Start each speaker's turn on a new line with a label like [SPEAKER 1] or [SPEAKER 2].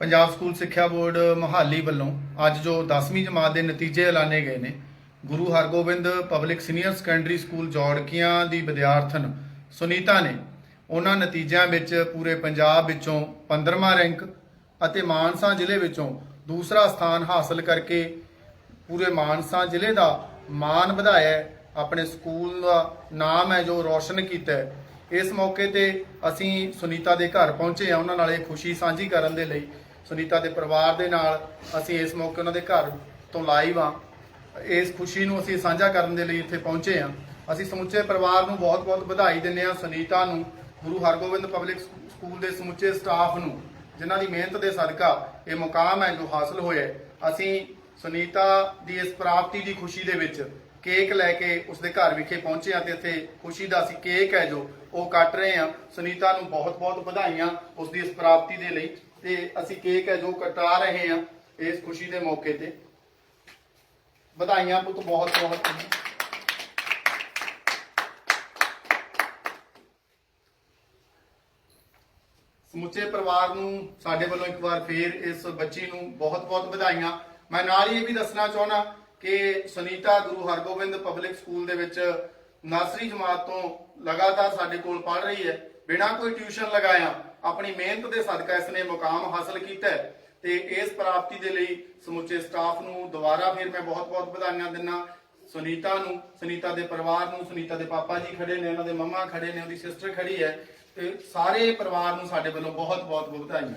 [SPEAKER 1] Punjab school ਸਿੱਖਿਆ board Mohali ਵੱਲੋਂ ਅੱਜ ਜੋ 10ਵੀਂ ਜਮਾਤ ਦੇ ਨਤੀਜੇ ਐਲਾਨੇ ਗਏ ਨੇ, Guru Hargobind public senior secondary school Jorkian ਦੀ ਵਿਦਿਆਰਥਣ ਸੁਨੀਤਾ ਨੇ ਉਹਨਾਂ ਨਤੀਜਿਆਂ ਵਿੱਚ ਪੂਰੇ ਪੰਜਾਬ ਵਿੱਚੋਂ 15ਵਾਂ ਰੈਂਕ ਅਤੇ ਮਾਨਸਾ ਜ਼ਿਲ੍ਹੇ ਵਿੱਚੋਂ ਦੂਸਰਾ ਸਥਾਨ ਹਾਸਲ ਕਰਕੇ ਪੂਰੇ ਮਾਨਸਾ ਜ਼ਿਲ੍ਹੇ ਦਾ ਮਾਣ ਵਧਾਇਆ ਆਪਣੇ ਸਕੂਲ ਦਾ ਨਾਮ ਹੈ ਜੋ ਰੌਸ਼ਨ ਕੀਤਾ ਇਸ ਮੌਕੇ ਤੇ ਅਸੀਂ ਸੁਨੀਤਾ ਦੇ ਘਰ ਪਹੁੰਚੇ ਆ ਉਹਨਾਂ ਨਾਲ ਇਹ ਖੁਸ਼ੀ ਸਾਂਝੀ ਕਰਨ ਦੇ ਲਈ ਸੁਨੀਤਾ ਦੇ ਪਰਿਵਾਰ ਦੇ ਨਾਲ ਅਸੀਂ ਇਸ ਮੌਕੇ ਉਹਨਾਂ ਦੇ ਘਰ ਤੋਂ ਲਾਈਵ ਆ ਇਸ ਖੁਸ਼ੀ ਨੂੰ ਅਸੀਂ ਸਾਂਝਾ ਕਰਨ ਦੇ ਲਈ ਇੱਥੇ ਪਹੁੰਚੇ ਆ ਅਸੀਂ ਸਮੁੱਚੇ ਪਰਿਵਾਰ ਨੂੰ ਬਹੁਤ-ਬਹੁਤ ਵਧਾਈ ਦਿੰਦੇ ਆ ਸੁਨੀਤਾ ਨੂੰ, ਗੁਰੂ ਹਰਗੋਬਿੰਦ ਪਬਲਿਕ ਸਕੂਲ ਦੇ ਸਮੁੱਚੇ ਸਟਾਫ ਨੂੰ, ਜਿਨ੍ਹਾਂ ਦੀ ਮਿਹਨਤ ਦੇ ਸਦਕਾ ਇਹ ਮੁਕਾਮ ਹੈ ਜੋ ਹਾਸਲ ਹੋਇਆ ਅਸੀਂ ਸੁਨੀਤਾ ਦੀ ਇਸ ਪ੍ਰਾਪਤੀ ਦੀ ਖੁਸ਼ੀ ਦੇ ਵਿੱਚ ਕੇਕ ਲੈ ਕੇ ਉਸਦੇ ਘਰ ਵਿਖੇ ਪਹੁੰਚੇ ਆ ਤੇ ਇੱਥੇ ਖੁਸ਼ੀ ਦਾ ਅਸੀਂ ਕੇਕ ਹੈ ਜੋ ਉਹ ਕੱਟ ਰਹੇ ਆ ਸੁਨੀਤਾ ਨੂੰ ਬਹੁਤ-ਬਹੁਤ ਵਧਾਈਆਂ ਉਸ ਦੀ ਇਸ ਪ੍ਰਾਪਤੀ ਦੇ ਲਈ ਤੇ ਅਸੀਂ ਕੇਕ ਹੈ ਜੋ ਕਟਾ ਰਹੇ ਆ ਇਸ ਖੁਸ਼ੀ ਦੇ ਮੌਕੇ ਤੇ। ਵਧਾਈਆਂ ਪੁੱਤ ਬਹੁਤ-ਬਹੁਤ ਸਮੁੱਚੇ ਪਰਿਵਾਰ ਨੂੰ ਸਾਡੇ ਵੱਲੋਂ ਇੱਕ ਵਾਰ ਫੇਰ ਇਸ ਬੱਚੀ ਨੂੰ ਬਹੁਤ-ਬਹੁਤ ਵਧਾਈਆਂ। ਮੈਂ ਨਾਲ ਹੀ ਇਹ ਵੀ ਦੱਸਣਾ ਚਾਹੁੰਦਾ ਕਿ ਸੁਨੀਤਾ ਗੁਰੂ ਹਰਗੋਬਿੰਦ ਪਬਲਿਕ ਸਕੂਲ ਦੇ ਵਿੱਚ ਨਰਸਰੀ ਜਮਾਤ ਤੋਂ ਲਗਾਤਾਰ ਸਾਡੇ ਕੋਲ ਪੜ੍ਹ ਰਹੀ ਹੈ। ਬਿਨਾਂ ਕੋਈ ਟਿਊਸ਼ਨ ਲਗਾਇਆ ਆਪਣੀ ਮਿਹਨਤ ਦੇ ਸਦਕਾ ਇਸ ਨੇ ਮੁਕਾਮ ਹਾਸਲ ਕੀਤਾ ਹੈ। ਤੇ ਇਸ ਪ੍ਰਾਪਤੀ ਦੇ ਲਈ ਸਮੁੱਚੇ ਸਟਾਫ ਨੂੰ ਦੁਬਾਰਾ ਫਿਰ ਮੈਂ ਬਹੁਤ-ਬਹੁਤ ਵਧਾਈਆਂ ਦਿੰਦਾ ਸੁਨੀਤਾ ਨੂੰ ਸੁਨੀਤਾ ਦੇ ਪਰਿਵਾਰ ਨੂੰ ਸੁਨੀਤਾ ਦੇ ਪਾਪਾ ਜੀ ਖੜੇ ਨੇ ਉਹਨਾਂ ਦੇ ਮੰਮਾ ਖੜੇ ਨੇ ਉਹਦੀ ਸਿਸਟਰ ਖੜੀ ਹੈ। ਤੇ ਸਾਰੇ ਪਰਿਵਾਰ ਨੂੰ ਸਾਡੇ ਵੱਲੋਂ ਬਹੁਤ-ਬਹੁਤ ਵਧਾਈਆਂ।